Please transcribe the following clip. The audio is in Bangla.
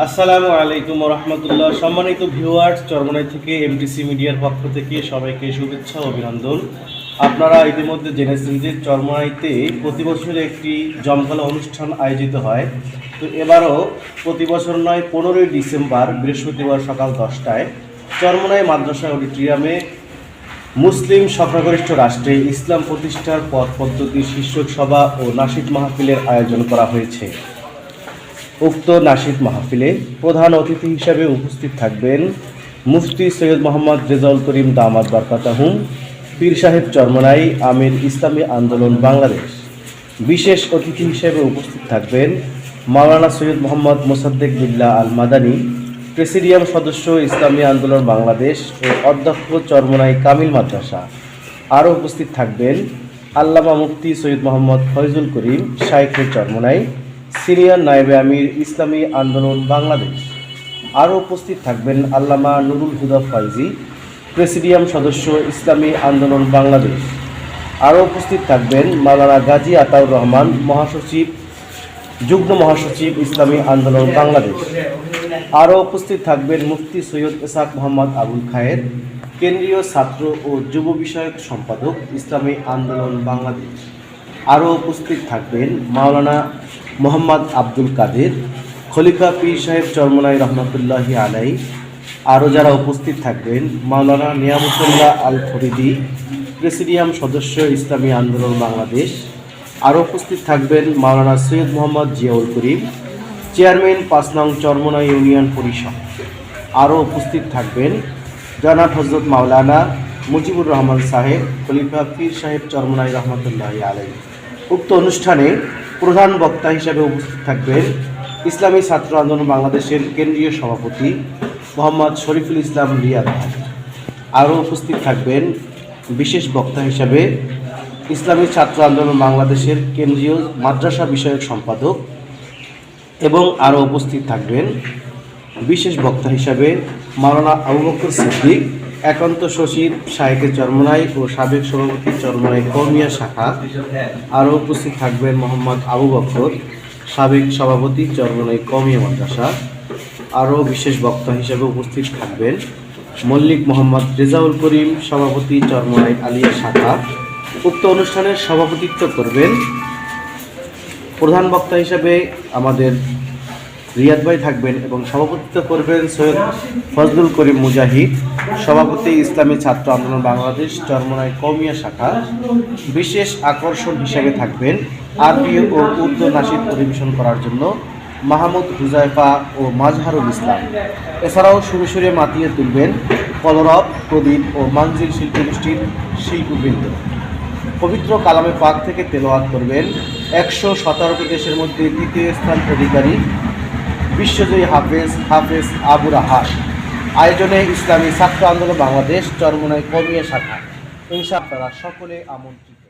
আসসালামু আলাইকুম রহমতুল্লাহ। সম্মানিত ভিউয়ার্স, চরমনাই থেকে এমটিসি মিডিয়ার পক্ষ থেকে সবাইকে শুভেচ্ছা অভিনন্দন। আপনারা ইতিমধ্যে জেনেছেন যে চরমনাইতে প্রতি বছর একটি জমকালো অনুষ্ঠান আয়োজিত হয়। তো এবারও প্রতি বছর নয়, পনেরোই ডিসেম্বর, বৃহস্পতিবার সকাল দশটায় চরমনাই মাদ্রাসা অডিটোরিয়ামে মুসলিম সংখ্যাগরিষ্ঠ রাষ্ট্রে ইসলাম প্রতিষ্ঠার পথ পদ্ধতি শীর্ষক সভা ও নাসিদ মাহফিলের আয়োজন করা হয়েছে। উক্ত নাসিদ মাহফিলে প্রধান অতিথি হিসাবে উপস্থিত থাকবেন মুফতি সৈয়দ মোহাম্মদ রেজাউল করিম দামাদ বারকাতাহুম, পীর সাহেব চরমনাই, আমির ইসলামী আন্দোলন বাংলাদেশ। বিশেষ অতিথি হিসেবে উপস্থিত থাকবেন মাওলানা সৈয়দ মোহাম্মদ মোসাদ্দেক বিল্লাহ আল মাদানী প্রেসিডিয়াম সদস্য ইসলামী আন্দোলন বাংলাদেশ ও অধ্যক্ষ চরমনাই কামিল মাদ্রাসা। আরও উপস্থিত থাকবেন আল্লামা মুফতি সৈয়দ মোহাম্মদ ফয়জুল করিম শাইখের চরমনাই সিনিয়র নায়েবে আমির ইসলামী আন্দোলন বাংলাদেশ। আরও উপস্থিত থাকবেন আল্লামা নুরুল হুদা ফাইজি, প্রেসিডিয়াম সদস্য ইসলামী আন্দোলন বাংলাদেশ। আরও উপস্থিত থাকবেন মাওলানা গাজী আতাউর রহমান, মহাসচিব, যুগ্ম মহাসচিব ইসলামী আন্দোলন বাংলাদেশ। আরও উপস্থিত থাকবেন মুফতি সৈয়দ ইসাক মোহাম্মদ আবুল খায়ের, কেন্দ্রীয় ছাত্র ও যুব বিষয়ক সম্পাদক ইসলামী আন্দোলন বাংলাদেশ। আরও উপস্থিত থাকবেন মাওলানা মোহাম্মদ আব্দুল কাদের, খলিফা পীর সাহেব চরমনাই রহমতুল্লাহ আলাই। আরও যারা উপস্থিত থাকবেন, মাওলানা নিয়ামতুল্লাহ আল ফরিদি প্রেসিডিয়াম সদস্য ইসলামী আন্দোলন বাংলাদেশ। আরও উপস্থিত থাকবেন মাওলানা সৈয়দ মোহাম্মদ জিয়াউল করিম, চেয়ারম্যান পাঁচ নং চরমনা ইউনিয়ন পরিষদ। আরও উপস্থিত থাকবেন জনাব হজরত মাওলানা মুজিবুর রহমান সাহেব, খলিফা পীর সাহেব চরমনাই রহমতুল্লাহ আলাই। উক্ত অনুষ্ঠানে প্রধান বক্তা হিসেবে উপস্থিত থাকবেন ইসলামী ছাত্র আন্দোলন বাংলাদেশের কেন্দ্রীয় সভাপতি মোহাম্মদ শরীফুল ইসলাম রিয়াদ আরও উপস্থিত থাকবেন বিশেষ বক্তা হিসাবে ইসলামী ছাত্র আন্দোলন বাংলাদেশের কেন্দ্রীয় মাদ্রাসা বিষয়ক সম্পাদক এবং আরও উপস্থিত থাকবেন বিশেষ বক্তা হিসাবে মাওলানা আবু বকর সিদ্দিক একান্ত সচিব শাহেকে চরমনাই ও সাবেক সভাপতি চরমনাই কৌমিয়া শাখা। আরও উপস্থিত থাকবেন মোহাম্মদ আবু বকর সাবেক সভাপতি চরমনাই কৌমিয়া মাদ্রাসা। আরও বিশেষ বক্তা হিসেবে উপস্থিত থাকবেন মল্লিক মোহাম্মদ রেজাউল করিম, সভাপতি চরমনাই আলিয়া শাখা। উক্ত অনুষ্ঠানের সভাপতিত্ব করবেন প্রধান বক্তা হিসেবে আমাদের রিয়াদ ভাই থাকবেন এবং সভাপতিত্ব করবেন সৈয়দ ফজলুল করিম মুজাহিদ, সভাপতি ইসলামী ছাত্র আন্দোলন বাংলাদেশ, চরমনাই কৌমিয়া শাখা। বিশেষ আকর্ষণ হিসেবে থাকবেন আরবি ও উর্দু নাসিদ পরিবেশন করার জন্য মাহমুদ হুজাইফা ও মাজহারুল ইসলাম। এছাড়াও সুরে সুরে মাতিয়ে তুলবেন কলরব, প্রদীপ ও মানজিল শিল্পগোষ্ঠীর শিল্পবৃন্দ। পবিত্র কালামে পাক থেকে তেলাওয়াত করবেন একশো সতেরোটি দেশের মধ্যে দ্বিতীয় স্থান অধিকারী বিশ্বজয়ী হাফেজ হাফেজ আবু রাহাস আয়োজনে ইসলামী ছাত্র আন্দোলন বাংলাদেশ চরমনায় কমিয়া শাখা। এই আপনারা সকলে আমন্ত্রিত।